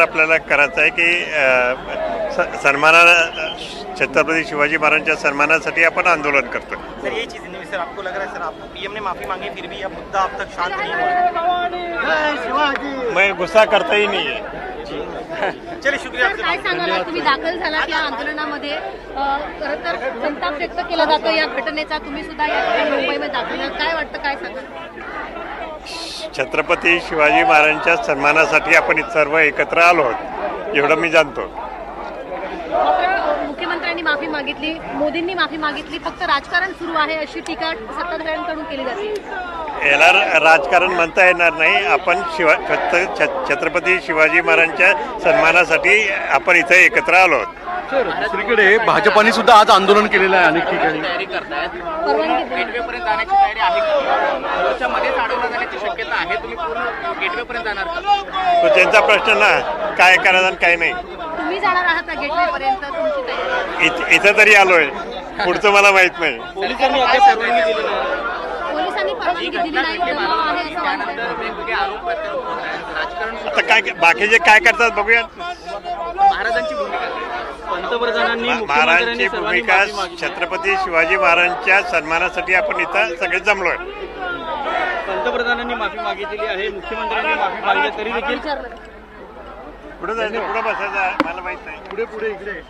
आपल्याला करायचं आहे की सन्माना छत्रपती शिवाजी महाराजांच्या सन्मानासाठी आपण आंदोलन करतो सर ये चीज़ नहीं सर आपको लग रहा है सर आपको पीएम ने माफी मांगी फिर भी यह मुद्दा अब तक शांत नहीं हुआ। मैं गुस्सा करता ही नाही चलिए शुक्रिया काय सांगाल? तुम्ही दाखल झालात या आंदोलनामध्ये. खरं तर संताप व्यक्त केला जातो या घटनेचा. तुम्ही सुद्धा या मुंबईमध्ये दाखल. काय वाटतं काय सांगाल? छत्रपती शिवाजी महाराजांच्या सन्मानासाठी आपण इथं सर्व एकत्र आलो आहोत. एवढं मी जाणतो. मुख्यमंत्र्यांनी माफी मागितली मोदींनी माफी मागितली फक्त राजकारण सुरू आहे अशी टीका सत्ताधाऱ्यांकडून केली जाते. याला राजकारण म्हणता येणार नाही. आपण शिवा छत्र छ- छत्रपती शिवाजी महाराजांच्या सन्मानासाठी आपण इथं एकत्र आलो आहोत. सर दुसरीकडे भाजपाने सुद्धा आज आंदोलन केलेलं आहे अनेक ठिकाणी. आहे तुम्ही पूर्ण गेटवेपर्यंत जाणार का? तो त्यांचा प्रश्न ना काय करायचं आणि काय नाही. तुम्ही जाणार आहात गेटवे पर्यंत तुमची तयारी इथं इथं तरी आलोय. पुढचं मला माहीत नाही. पोलिसांनी अद्याप परवानगी दिली नाही पोलिसांनी परवानगी दिली नाही दबाव आहे असं त्यानंतर वाटतंय वेगवेगळे आरोप प्रत्यारोप होत आहेत राजकारण आता काय बाकीचे काय करतात बघूया महाराजांची भूमिका काय? पंतप्रधानांनी मा- महाराजांची भूमिका छत्रपती शिवाजी महाराजांच्या सन्मानासाठी आपण इथं सगळे जमलोय. माफी मागितलेली आहे. मुख्यमंत्र्यांनी माफी मागितली तरी देखील. विचारलं पुढे जायचं पुढे बसायचं मला माहीत नाही. पुढे पुढे इकडे.